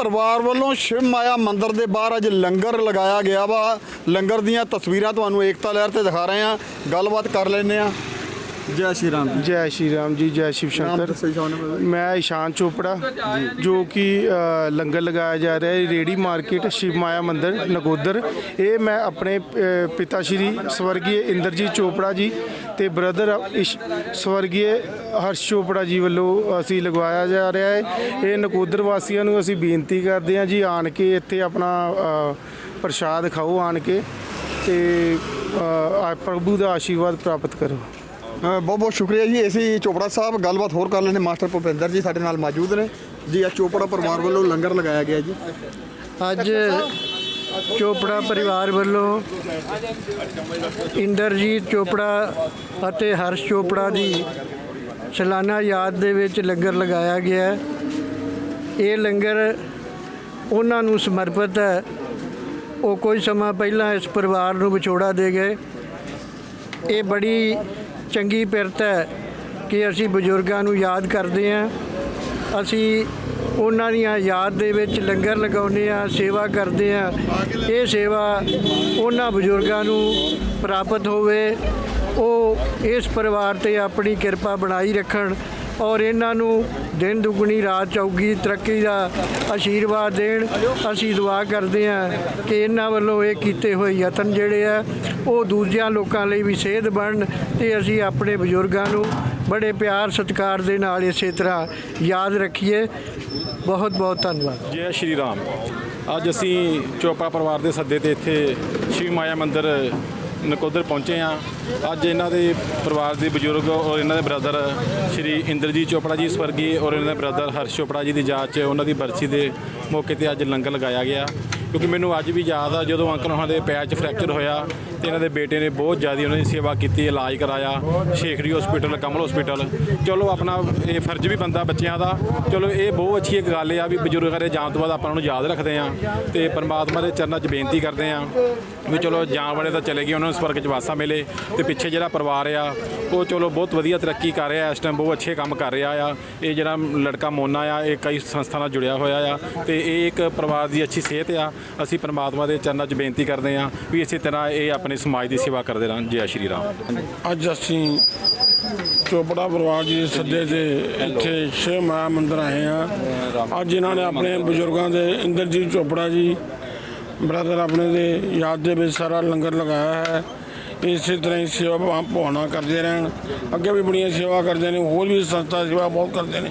ਪਰਿਵਾਰ ਵੱਲੋਂ ਸ਼ਿਵ ਮਾਇਆ ਮੰਦਿਰ ਦੇ ਬਾਹਰ ਅੱਜ ਲੰਗਰ ਲਗਾਇਆ ਗਿਆ ਵਾ। ਲੰਗਰ ਦੀਆਂ ਤਸਵੀਰਾਂ ਤੁਹਾਨੂੰ ਏਕਤਾ ਲਹਿਰ ਤੇ ਦਿਖਾ ਰਹੇ ਹਾਂ। ਗੱਲਬਾਤ ਕਰ ਲੈਂਦੇ ਆ ਜੈ ਸ਼੍ਰੀ ਰਾਮ ਜੈ। ਸ਼੍ਰੀ ਰਾਮ ਜੀ ਜੈ ਸ਼ਿਵ ਸ਼ੰਕਰ। ਮੈਂ ਇਸ਼ਾਨ ਚੋਪੜਾ ਜੋ ਕਿ ਲੰਗਰ ਲਗਾਇਆ ਜਾ ਰਿਹਾ ਹੈ ਰੇੜੀ ਮਾਰਕੀਟ ਸ਼ਿਵ ਮਾਇਆ ਮੰਦਿਰ ਨਗੋਦਰ ਇਹ ਮੈਂ ਆਪਣੇ ਪਿਤਾ ਸ਼੍ਰੀ ਸਵਰਗੀ ਇੰਦਰਜੀਤ ਚੋਪੜਾ ਜੀ ਤੇ ਬ੍ਰਦਰ ਸਵਰਗੀ ਹਰਸ਼ ਚੋਪੜਾ ਜੀ ਵੱਲੋਂ ਅਸੀਂ ਲਗਵਾਇਆ ਜਾ ਰਿਹਾ ਹੈ। ਇਹ ਨਕੋਦਰ ਵਾਸੀਆਂ ਨੂੰ ਅਸੀਂ ਬੇਨਤੀ ਕਰਦੇ ਹਾਂ ਜੀ ਆਣ ਕੇ ਇੱਥੇ ਆਪਣਾ ਪ੍ਰਸ਼ਾਦ ਖਾਓ ਆਣ ਕੇ ਤੇ ਪ੍ਰਭੂ ਦਾ ਆਸ਼ੀਰਵਾਦ ਪ੍ਰਾਪਤ ਕਰੋ। ਬਹੁਤ ਬਹੁਤ ਸ਼ੁਕਰੀਆ ਜੀ। ਅਸੀਂ ਚੋਪੜਾ ਸਾਹਿਬ ਗੱਲਬਾਤ ਹੋਰ ਕਰ ਲੈਂਦੇ। ਮਾਸਟਰ ਭੁਪਿੰਦਰ ਜੀ ਸਾਡੇ ਨਾਲ ਮੌਜੂਦ ਨੇ। ਜੀ ਆ ਚੋਪੜਾ ਪਰਿਵਾਰ ਵੱਲੋਂ ਲੰਗਰ ਲਗਾਇਆ ਗਿਆ ਜੀ। ਅੱਜ ਚੋਪੜਾ ਪਰਿਵਾਰ ਵੱਲੋਂ ਇੰਦਰਜੀਤ ਚੋਪੜਾ ਅਤੇ ਹਰਸ਼ ਚੋਪੜਾ ਦੀ ਸਾਲਾਨਾ ਯਾਦ ਦੇ ਵਿੱਚ ਲੰਗਰ ਲਗਾਇਆ ਗਿਆ ਇਹ ਲੰਗਰ ਉਹਨਾਂ ਨੂੰ ਸਮਰਪਿਤ ਹੈ। ਉਹ ਕੋਈ ਸਮਾਂ ਪਹਿਲਾਂ ਇਸ ਪਰਿਵਾਰ ਨੂੰ ਵਿਛੋੜਾ ਦੇ ਗਏ। ਇਹ ਬੜੀ ਚੰਗੀ ਪਿਰਤ ਹੈ ਕਿ ਅਸੀਂ ਬਜ਼ੁਰਗਾਂ ਨੂੰ ਯਾਦ ਕਰਦੇ ਹਾਂ। ਅਸੀਂ ਉਹਨਾਂ ਦੀਆਂ ਯਾਦ ਦੇ ਵਿੱਚ ਲੰਗਰ ਲਗਾਉਂਦੇ ਹਾਂ, ਸੇਵਾ ਕਰਦੇ ਹਾਂ। ਇਹ ਸੇਵਾ ਉਹਨਾਂ ਬਜ਼ੁਰਗਾਂ ਨੂੰ ਪ੍ਰਾਪਤ ਹੋਵੇ। ਉਹ ਇਸ ਪਰਿਵਾਰ ਤੇ ਆਪਣੀ ਕਿਰਪਾ ਬਣਾਈ ਰੱਖਣ। ਔਰ ਇਹਨਾਂ ਨੂੰ ਦਿਨ ਦੁਗਣੀ, ਰਾਤ ਚੌਗੀ ਤਰੱਕੀ ਦਾ ਆਸ਼ੀਰਵਾਦ ਦੇਣ ਅਸੀਂ ਦੁਆ ਕਰਦੇ ਹਾਂ ਕਿ ਇਹਨਾਂ ਵੱਲੋਂ ਇਹ ਕੀਤੇ ਹੋਏ ਯਤਨ ਜਿਹੜੇ ਆ, ਉਹ ਦੂਜਿਆਂ ਲੋਕਾਂ ਲਈ ਵੀ ਸੇਧ ਬਣਨ ਤੇ ਅਸੀਂ ਆਪਣੇ ਬਜ਼ੁਰਗਾਂ ਨੂੰ ਬੜੇ ਪਿਆਰ ਸਤਿਕਾਰ ਦੇ ਨਾਲ ਇਸੇ ਤਰ੍ਹਾਂ ਯਾਦ ਰੱਖੀਏ। ਬਹੁਤ ਬਹੁਤ ਧੰਨਵਾਦ। ਜੈ ਸ਼੍ਰੀ ਰਾਮ। ਅੱਜ ਅਸੀਂ ਚੋਪੜਾ ਪਰਿਵਾਰ ਦੇ ਸੱਦੇ ਤੇ ਇੱਥੇ ਸ਼ਿਵ ਮਾਇਆ ਮੰਦਿਰ ਨਕੋਦਰ ਪਹੁੰਚੇ ਆ ਅੱਜ ਇਹਨਾਂ ਦੇ ਪਰਿਵਾਰ ਦੇ ਬਜ਼ੁਰਗ ਔਰ ਇਹਨਾਂ ਦੇ ਬ੍ਰਦਰ ਸ਼੍ਰੀ ਇੰਦਰਜੀਤ ਚੋਪੜਾ ਜੀ ਸਵਰਗੀ ਔਰ ਇਹਨਾਂ ਦੇ ਬ੍ਰਦਰ ਹਰਸ਼ ਚੋਪੜਾ ਜੀ ਦੀ ਯਾਦ 'ਚ ਉਹਨਾਂ ਦੀ ਬਰਸੀ ਦੇ ਮੌਕੇ ਤੇ ਅੱਜ ਲੰਗਰ ਲਗਾਇਆ ਗਿਆ। ਕਿਉਂਕਿ ਮੈਨੂੰ ਅੱਜ ਵੀ ਯਾਦ ਆ ਜਦੋਂ ਅੰਕਲ ਉਹਨਾਂ ਦੇ ਪੈਰ 'ਚ ਫ੍ਰੈਕਚਰ ਹੋਇਆ ਤੇ ਇਹਨਾਂ ਦੇ ਬੇਟੇ ਨੇ ਬਹੁਤ ਜ਼ਿਆਦਾ ਉਹਨਾਂ ਦੀ ਸੇਵਾ ਕੀਤੀ, ਇਲਾਜ ਕਰਾਇਆ ਸ਼ੇਖਰੀ ਹਸਪੀਟਲ ਕਮਲ ਹਸਪੀਟਲ ਚਲੋ ਆਪਣਾ ਇਹ ਫਰਜ਼ ਵੀ ਬੰਦਾ ਬੱਚਿਆਂ ਦਾ। ਚਲੋ ਇਹ ਬਹੁਤ ਅੱਛੀ ਇੱਕ ਗੱਲ ਆ ਵੀ ਬਜ਼ੁਰਗਾਂ ਦੇ ਜਾਣ ਤੋਂ ਬਾਅਦ ਆਪਾਂ ਉਹਨਾਂ ਨੂੰ ਯਾਦ ਰੱਖਦੇ ਆ ਤੇ ਪਰਮਾਤਮਾ ਦੇ ਚਰਨਾਂ 'ਚ ਬੇਨਤੀ ਕਰਦੇ ਆ ਵੀ ਚਲੋ ਜਾਣ ਵਾਲੇ ਤਾਂ ਚਲੇ ਗਏ, ਉਹਨਾਂ ਨੂੰ ਸਵਰਗ 'ਚ ਵਾਸਾ ਮਿਲੇ ਤੇ ਪਿੱਛੇ ਜਿਹੜਾ ਪਰਿਵਾਰ ਆ, ਉਹ ਚਲੋ ਬਹੁਤ ਵਧੀਆ ਤਰੱਕੀ ਕਰ ਰਿਹਾ, ਇਸ ਟਾਈਮ ਬਹੁਤ ਅੱਛੇ ਕੰਮ ਕਰ ਰਿਹਾ ਆ। ਇਹ ਜਿਹੜਾ ਲੜਕਾ ਮੋਨਾ ਆ, ਇਹ ਕਈ ਸੰਸਥਾ ਨਾਲ ਜੁੜਿਆ ਹੋਇਆ ਆ ਤੇ ਇਹ ਇੱਕ ਪਰਿਵਾਰ ਦੀ ਅੱਛੀ ਸਿਹਤ ਆ। ਅਸੀਂ ਪਰਮਾਤਮਾ ਦੇ ਚਰਨਾਂ 'ਚ ਬੇਨਤੀ ਕਰਦੇ ਆ ਵੀ ਇਸੇ ਤਰ੍ਹਾਂ ਇਹ ਆਪਣੇ ਆਪਣੇ ਸਮਾਜ ਦੀ ਸੇਵਾ ਕਰਦੇ ਰਹਿਣ। ਜੈ ਸ਼੍ਰੀ ਰਾਮ। ਅੱਜ ਅਸੀਂ ਚੋਪੜਾ ਪਰਿਵਾਰ ਜੀ ਦੇ ਸੱਦੇ ਤੇ ਇੱਥੇ ਸ਼ਿਵ ਮਾਇਆ ਮੰਦਿਰ ਆਏ ਆ ਅੱਜ ਇਹਨਾਂ ਨੇ ਆਪਣੇ ਬਜ਼ੁਰਗਾਂ ਦੇ ਇੰਦਰਜੀਤ ਚੋਪੜਾ ਜੀ ਬ੍ਰਦਰ ਆਪਣੇ ਦੇ ਯਾਦ ਦੇ ਵਿੱਚ ਸਾਰਾ ਲੰਗਰ ਲਗਾਇਆ ਹੈ। ਇਸੇ ਤਰ੍ਹਾਂ ਹੀ ਸੇਵਾ ਭਾਵ ਭਾਵਨਾ ਕਰਦੇ ਰਹਿਣ। ਅੱਗੇ ਵੀ ਬੜੀਆਂ ਸੇਵਾ ਕਰਦੇ ਨੇ, ਹੋਰ ਵੀ ਸੰਸਥਾ ਸੇਵਾ ਬਹੁਤ ਕਰਦੇ ਨੇ।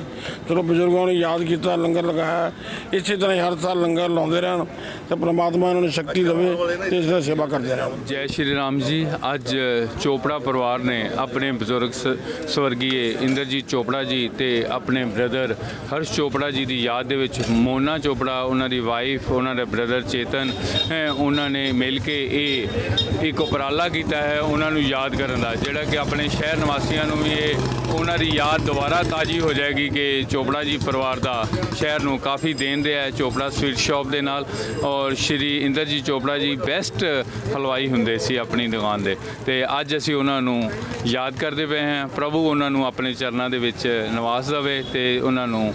ਚਲੋ ਬਜ਼ੁਰਗਾਂ ਨੂੰ ਯਾਦ ਕੀਤਾ, ਲੰਗਰ ਲਗਾਇਆ। ਇਸੇ ਤਰ੍ਹਾਂ ਹੀ ਹਰ ਸਾਲ ਲੰਗਰ ਲਾਉਂਦੇ ਰਹਿਣ ਤੇ ਪ੍ਰਮਾਤਮਾ ਇਹਨਾਂ ਨੂੰ ਸ਼ਕਤੀ ਦੇਵੇ ਤੇ ਇਸ ਤਰ੍ਹਾਂ ਸੇਵਾ ਕਰਦੇ ਰਹਿਣ। ਜੈ ਸ਼੍ਰੀ ਰਾਮ ਜੀ। ਅੱਜ ਚੋਪੜਾ ਪਰਿਵਾਰ ਨੇ ਆਪਣੇ ਬਜ਼ੁਰਗ ਸ- ਸਵਰਗੀ ਇੰਦਰਜੀਤ ਚੋਪੜਾ ਜੀ ਤੇ ਆਪਣੇ ਬ੍ਰਦਰ ਹਰਸ਼ ਚੋਪੜਾ ਜੀ ਦੀ ਯਾਦ ਦੇ ਵਿੱਚ ਮੋਨਾ ਚੋਪੜਾ, ਉਹਨਾਂ ਦੀ ਵਾਈਫ ਉਹਨਾਂ ਦੇ ਬ੍ਰਦਰ ਚੇਤਨ ਉਹਨਾਂ ਨੇ ਮਿਲ ਕੇ ਇਹ ਇੱਕ ਉਪਰਾਲਾ ਕੀਤਾ ਹੈ, ਉਹਨਾਂ ਨੂੰ ਯਾਦ ਕਰਨ ਦਾ, ਜਿਹੜਾ ਕਿ ਆਪਣੇ ਸ਼ਹਿਰ ਨਿਵਾਸੀਆਂ ਨੂੰ ਵੀ ਇਹ ਉਹਨਾਂ ਦੀ ਯਾਦ ਦੁਬਾਰਾ ਤਾਜੀ ਹੋ ਜਾਏਗੀ ਕਿ ਚੋਪੜਾ ਜੀ ਪਰਿਵਾਰ ਦਾ ਸ਼ਹਿਰ ਨੂੰ ਕਾਫੀ ਦੇਣ ਦੇ ਹੈ ਚੋਪੜਾ ਸਵੀਟ ਸ਼ਾਪ ਦੇ ਨਾਲ ਔਰ ਸ਼੍ਰੀ ਇੰਦਰਜੀਤ ਚੋਪੜਾ ਜੀ ਬੈਸਟ ਹਲਵਾਈ ਹੁੰਦੇ ਸੀ ਆਪਣੀ ਦੁਕਾਨ ਦੇ। ਤੇ ਅੱਜ ਅਸੀਂ ਉਹਨਾਂ ਨੂੰ ਯਾਦ ਕਰਦੇ ਪਏ ਹਾਂ, ਪ੍ਰਭੂ ਉਹਨਾਂ ਨੂੰ ਆਪਣੇ ਚਰਨਾਂ ਦੇ ਵਿੱਚ ਨਿਵਾਸ ਦੇਵੇ ਤੇ ਉਹਨਾਂ ਨੂੰ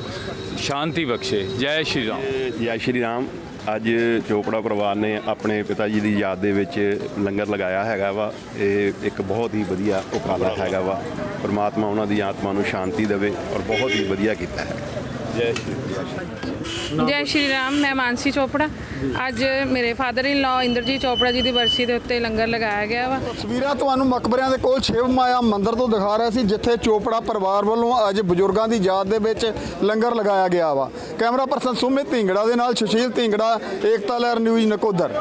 ਸ਼ਾਂਤੀ ਬਖਸ਼ੇ। ਜੈ ਸ਼੍ਰੀ ਰਾਮ। ਜੈ ਸ਼੍ਰੀ ਰਾਮ। ਅੱਜ ਚੋਪੜਾ ਪਰਿਵਾਰ ਨੇ ਆਪਣੇ ਪਿਤਾ ਜੀ ਦੀ ਯਾਦ ਦੇ ਵਿੱਚ ਲੰਗਰ ਲਗਾਇਆ ਹੈਗਾ ਵਾ। ਇਹ ਇੱਕ ਬਹੁਤ ਹੀ ਵਧੀਆ ਉਪਰਾਲਾ ਹੈਗਾ ਵਾ। ਪਰਮਾਤਮਾ ਉਹਨਾਂ ਦੀ ਆਤਮਾ ਨੂੰ ਸ਼ਾਂਤੀ ਦੇਵੇ ਔਰ ਬਹੁਤ ਹੀ ਵਧੀਆ ਕੀਤਾ ਹੈ। ਜੈ ਸ਼੍ਰੀ ਜੈ ਸ਼੍ਰੀ ਰਾਮ ਮੈਂ ਮਾਨਸੀ ਚੋਪੜਾ। ਅੱਜ ਮੇਰੇ ਫਾਦਰ ਇਨ ਲਾ ਇੰਦਰਜੀਤ ਚੋਪੜਾ ਜੀ ਦੀ ਬਰਸੀ ਦੇ ਉੱਤੇ ਲੰਗਰ ਲਗਾਇਆ ਗਿਆ ਵਾ। ਤਸਵੀਰਾਂ ਤੁਹਾਨੂੰ ਮਕਬਰਿਆਂ ਦੇ ਕੋਲ ਸ਼ਿਵ ਮਾਇਆ ਮੰਦਿਰ ਤੋਂ ਦਿਖਾ ਰਿਹਾ ਸੀ ਜਿੱਥੇ ਚੋਪੜਾ ਪਰਿਵਾਰ ਵੱਲੋਂ ਅੱਜ ਬਜ਼ੁਰਗਾਂ ਦੀ ਯਾਦ ਦੇ ਵਿੱਚ ਲੰਗਰ ਲਗਾਇਆ ਗਿਆ ਵਾ। ਕੈਮਰਾ ਪਰਸਨ ਸੁਮਿਤ ਢਿੰਗੜਾ ਦੇ ਨਾਲ ਸੁਸ਼ੀਲ ਢਿੰਗੜਾ ਏਕਤਾ ਲਹਿਰ ਨਿਊਜ਼ ਨਕੋਦਰ।